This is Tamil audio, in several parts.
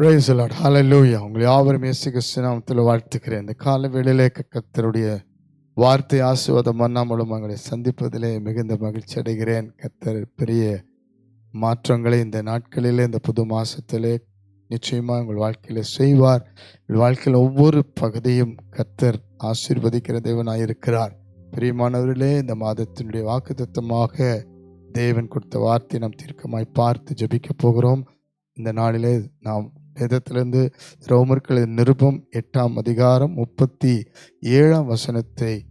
பிரைஸ் லாட் ஹலலூயா உங்களை யாவரும் இயேசு கிறிஸ்துநாமத்தில் வாழ்த்துக்கிறேன் இந்த கால வேளையிலே கர்த்தருடைய வார்த்தை ஆசீர்வாதம் மன்னா மூலம் உங்களை சந்திப்பதிலே மிகுந்த மகிழ்ச்சி அடைகிறேன். கர்த்தர் பெரிய மாற்றங்களை இந்த நாட்களிலே இந்த புது மாதத்திலே நிச்சயமாக உங்கள் வாழ்க்கையில் செய்வார். உங்கள் வாழ்க்கையில் ஒவ்வொரு பகுதியும் கர்த்தர் ஆசீர்வதிக்கிற தேவனாக இருக்கிறார். பிரியமானவர்களே இந்த மாதத்தினுடைய வாக்குத்தமாக தேவன் கொடுத்த வார்த்தை நாம் தீர்க்கமாய் பார்த்து ஜெபிக்க போகிறோம். இந்த நாளிலே நாம் வேதத்திலிருந்து ரோமர்களின் நிருபம் எட்டாம் அதிகாரம் முப்பத்தி ஏழாம் வசனத்தை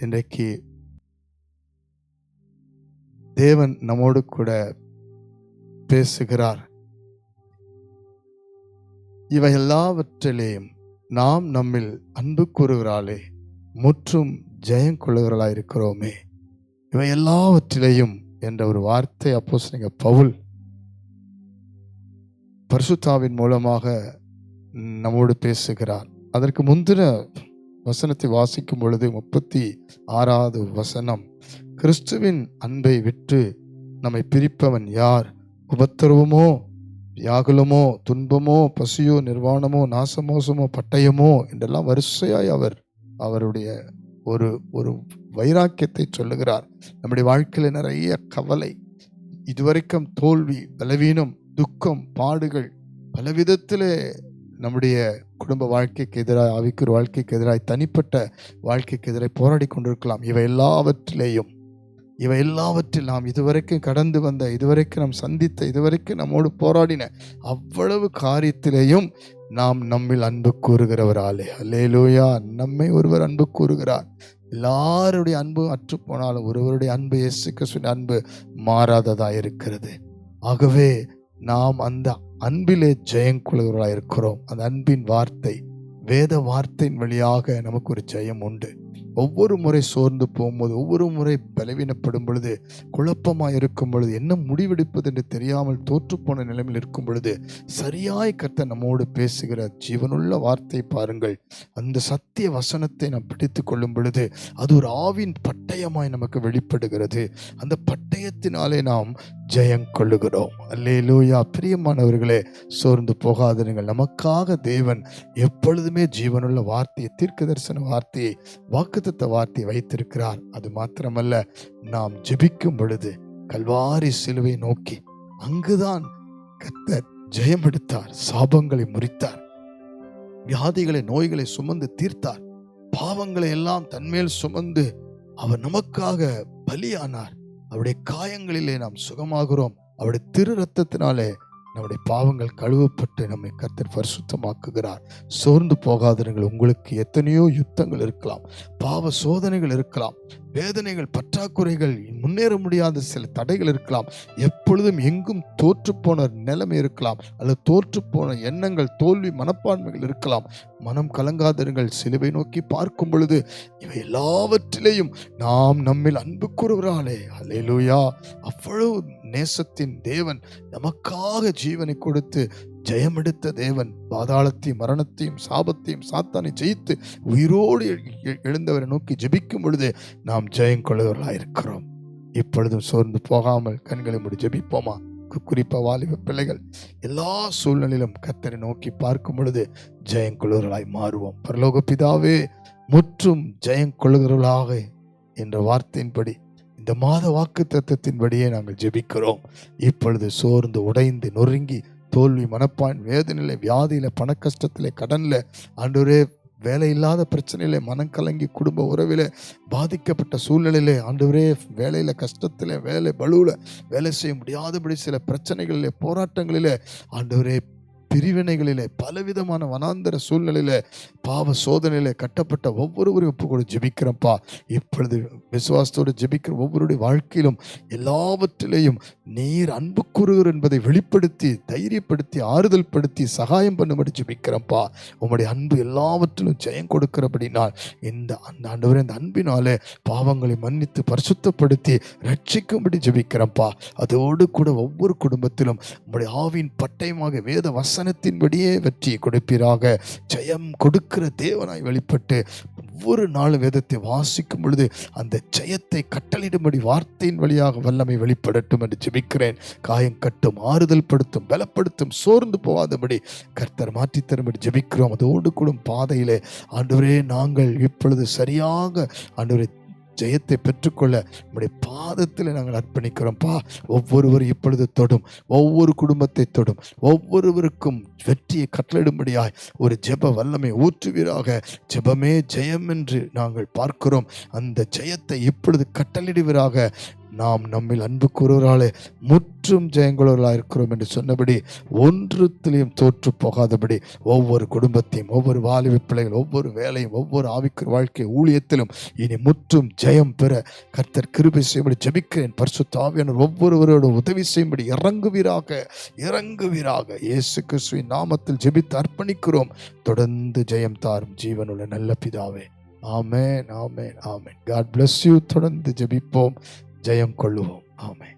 இன்றைக்கு தேவன் நம்மோடு கூட பேசுகிறார். இவை எல்லாவற்றிலேயும் நாம் நம்மில் அன்பு கூறுகிறாளே முற்றும் ஜெயம் கொள்ளுகிறவர்களாய் இருக்கிறோமே இவை எல்லாவற்றிலேயும் என்ற ஒரு வார்த்தை அப்போ பவுல் பரிசுத்தாவின் மூலமாக நம்மோடு பேசுகிறார். அதற்கு முந்தின வசனத்தை வாசிக்கும் பொழுது முப்பத்தி ஆறாவது வசனம் கிறிஸ்துவின் அன்பை விட்டு நம்மை பிரிப்பவன் யார்? உபத்திரவமோ வியாகுலமோ துன்பமோ பசியோ நிர்வாணமோ நாசமோசமோ பட்டயமோ? என்றெல்லாம் வரிசையாய் அவர் அவருடைய ஒரு ஒரு வைராக்கியத்தை சொல்லுகிறார். நம்முடைய வாழ்க்கையில் நிறைய கவலை இதுவரைக்கும் தோல்வி பலவீனம் துக்கம் பாடுகள் பலவிதத்தில் நம்முடைய குடும்ப வாழ்க்கைக்கு எதிராக ஆவிக்குற வாழ்க்கைக்கு எதிராக தனிப்பட்ட வாழ்க்கைக்கு எதிராக போராடி கொண்டிருக்கலாம். இவை எல்லாவற்றிலேயும் இவை எல்லாவற்றில் நாம் இதுவரைக்கும் கடந்து வந்த இதுவரைக்கும் நாம் சந்தித்த இதுவரைக்கும் நம்மோடு போராடின அவ்வளவு காரியத்திலேயும் நாம் நம்மில் அன்பு கூறுகிறவராலே. அல்லேலூயா நம்மை ஒருவர் அன்பு கூறுகிறார். எல்லாருடைய அன்பு அற்று போனாலும் ஒருவருடைய அன்பு இயேசு கிறிஸ்துவின் அன்பு மாறாததாக இருக்கிறது. ஆகவே நாம் அந்த அன்பிலே ஜெயம் இருக்கிறோம் அந்த அன்பின் வார்த்தை வேத வார்த்தையின் வழியாக நமக்கு ஒரு ஜெயம் உண்டு. ஒவ்வொரு முறை சோர்ந்து போகும்போது ஒவ்வொரு முறை பலவீனப்படும் பொழுது குழப்பமாக இருக்கும் பொழுது என்ன முடிவெடுப்பது என்று தெரியாமல் தோற்றுப்போன நிலைமையில் இருக்கும் பொழுது சரியாய் கர்த்தர் நம்மோடு பேசுகிற ஜீவனுள்ள வார்த்தை பாருங்கள். அந்த சத்திய வசனத்தை நாம் பிடித்து கொள்ளும் பொழுது அது ஒரு ஆவின் பட்டயமாய் நமக்கு வெளிப்படுகிறது. அந்த பட்டயத்தினாலே நாம் ஜெயம் கொள்ளுகிறோம். அல்லேலூயா. பிரியமானவர்களே சோர்ந்து போகாதிருங்கள். நமக்காக தேவன் எப்பொழுதுமே ஜீவனுள்ள வார்த்தையை தீர்க்க தரிசன வார்த்தையை வாக்கு வாக்குத்தத்த வார்த்தை வைத்திருக்கிறார். அது மாத்திரமல்ல நாம் ஜெபிக்கும் பொழுது கல்வாரி சிலுவை நோக்கி அங்குதான் கத்தர் ஜெயம் எடுத்தார் சாபங்களை முறித்தார். வியாதிகளை நோய்களை சுமந்து தீர்த்தார். பாவங்களை எல்லாம் தன்மேல் சுமந்து அவர் நமக்காக பலியானார். அவருடைய காயங்களிலே நாம் சுகமாகிறோம். அவருடைய திரு ரத்தத்தினாலே நம்முடைய பாவங்கள் கழுவப்பட்டு நம்மை கர்த்தர் பரிசுத்தமாக்குகிறார். சோர்ந்து போகாதிருங்கள் உங்களுக்கு எத்தனையோ யுத்தங்கள் இருக்கலாம். பாவ சோதனைகள் இருக்கலாம். வேதனைகள் பற்றாக்குறைகள் முன்னேற முடியாத சில தடைகள் இருக்கலாம். எப்பொழுதும் எங்கும் தோற்றுப்போன நிலைமை இருக்கலாம். அல்லது தோற்றுப்போன எண்ணங்கள் தோல்வி மனப்பான்மைகள் இருக்கலாம். மனம் கலங்காதிருங்கள். சிலுவை நோக்கி பார்க்கும் பொழுது இவை எல்லாவற்றிலேயும் நாம் நம்மில் அன்பு கூறுகிறாளே அலையிலூயா அவ்வளவு நேசத்தின் தேவன் நமக்காக ஜீவனை கொடுத்து ஜெயமெடுத்த தேவன் பாதாளத்தையும் மரணத்தையும் சாபத்தையும் சாத்தானை ஜெயித்து உயிரோடு எ- எழுந்தவரை நோக்கி ஜெபிக்கும் பொழுது நாம் ஜெயம் இருக்கிறோம் இப்பொழுதும் சோர்ந்து போகாமல் கண்களை மூடி ஜெபிப்போமா? குறிப்பாக குறிப்பா வாலிப பிள்ளைகள் எல்லா சூழ்நிலையிலும் கத்தரை நோக்கி பார்க்கும் பொழுது ஜெயம் கொள்ளுவர்களாய் மாறுவோம். பரலோக பிதாவே முற்றும் ஜெயம் கொள்ளுகிறவர்களாக என்ற வார்த்தையின்படி இந்த மாத வாக்கு தத்துவத்தின்படியே நாங்கள் ஜெபிக்கிறோம். இப்பொழுது சோர்ந்து உடைந்து நொறுங்கி தோல்வி மனப்பான் வேதனையில் வியாதியில் பணக்கஷ்டத்தில் கடனில் கடன்ல ஆண்டவரே வேலை இல்லாத பிரச்சனையில் மனம் கலங்கி குடும்ப உறவில் பாதிக்கப்பட்ட சூழ்நிலையிலே ஆண்டவரே வேலையில் கஷ்டத்தில் வேலை பலுவில் வேலை செய்ய முடியாதபடி சில பிரச்சனைகளில் போராட்டங்களில் ஆண்டவரே பிரிவினைகளிலே பலவிதமான வனாந்தர சூழ்நிலையில பாவ சோதனையில கட்டப்பட்ட ஒவ்வொருவரையும் ஒப்பு கூட ஜெபிக்கிறப்பா இப்பொழுது விசுவாசத்தோடு ஜெபிக்கிற ஒவ்வொருடைய வாழ்க்கையிலும் எல்லாவற்றிலேயும் நீர் அன்பு கூறுகிற என்பதை வெளிப்படுத்தி தைரியப்படுத்தி ஆறுதல் படுத்தி சகாயம் பண்ணும்படி ஜெபிக்கிறப்பா உம்முடைய அன்பு எல்லாவற்றிலும் ஜெயம் கொடுக்கிறபடினால் இந்த அந்த ஆண்டவரே இந்த அன்பினாலே பாவங்களை மன்னித்து பரிசுத்தப்படுத்தி ரட்சிக்கும்படி ஜெபிக்கிறப்பா அதோடு கூட ஒவ்வொரு குடும்பத்திலும் உம்முடைய ஆவின் பட்டயமாக வேத வசனத்தின்படியே வெற்றியை கொடுப்பீராக. ஜெயம் கொடுக்கிற தேவனாய் வெளிப்பட்டு ஒவ்வொரு நாளும் வேதத்தை வாசிக்கும் பொழுது அந்த ஜெயத்தை கட்டளிடும்படி வார்த்தையின் வழியாக வல்லமை வெளிப்படட்டும் என்று ஜெபிக்கிறேன். காயம் கட்டும் ஆறுதல் படுத்தும் பலப்படுத்தும் சோர்ந்து போகாதபடி கர்த்தர் மாற்றித் தரும்படி ஜெபிக்கிறோம். அதோடு கூடும் பாதையிலே ஆண்டவரே நாங்கள் இப்பொழுது சரியாக ஆண்டவரை ஜெயத்தை பெற்றுக்கொள்ள நம்முடைய பாதத்தில் நாங்கள் அர்ப்பணிக்கிறோம்ப்பா ஒவ்வொருவர் இப்பொழுது தொடும். ஒவ்வொரு குடும்பத்தை தொடும். ஒவ்வொருவருக்கும் வெற்றியை கட்டளிடும்படியாய் ஒரு ஜெப வல்லமை ஊற்றுவீராக. ஜெபமே ஜெயம் என்று நாங்கள் பார்க்கிறோம். அந்த ஜெயத்தை இப்பொழுது கட்டளிடுவீராக நாம் நம்மில் அன்பு கூறுவராலே முற்றும் ஜெயங்குளவர்களாக இருக்கிறோம் என்று சொன்னபடி ஒன்றுத்திலையும் தோற்று போகாதபடி ஒவ்வொரு குடும்பத்தையும் ஒவ்வொரு வாலிப பிள்ளைகள் ஒவ்வொரு வேலையும் ஒவ்வொரு ஆவிக்கு வாழ்க்கை ஊழியத்திலும் இனி முற்றும் ஜெயம் பெற கர்த்தர் கிருபை செய்யும்படி ஜெபிக்கிறேன். பரிசு ஆவியானவர் ஒவ்வொருவரோட உதவி செய்யும்படி இறங்குவீராக இறங்குவீராக. இயேசு கிறிஸ்துவின் நாமத்தில் ஜெபித்து அர்ப்பணிக்கிறோம். தொடர்ந்து ஜெயம் தாரும் ஜீவனுள்ள நல்ல பிதாவே. ஆமேன் ஆமேன் ஆமேன். காட் பிளஸ் யூ தொடர்ந்து ஜெபிப்போம். ஜெயம் கொள்ளுவோம். ஆமென்.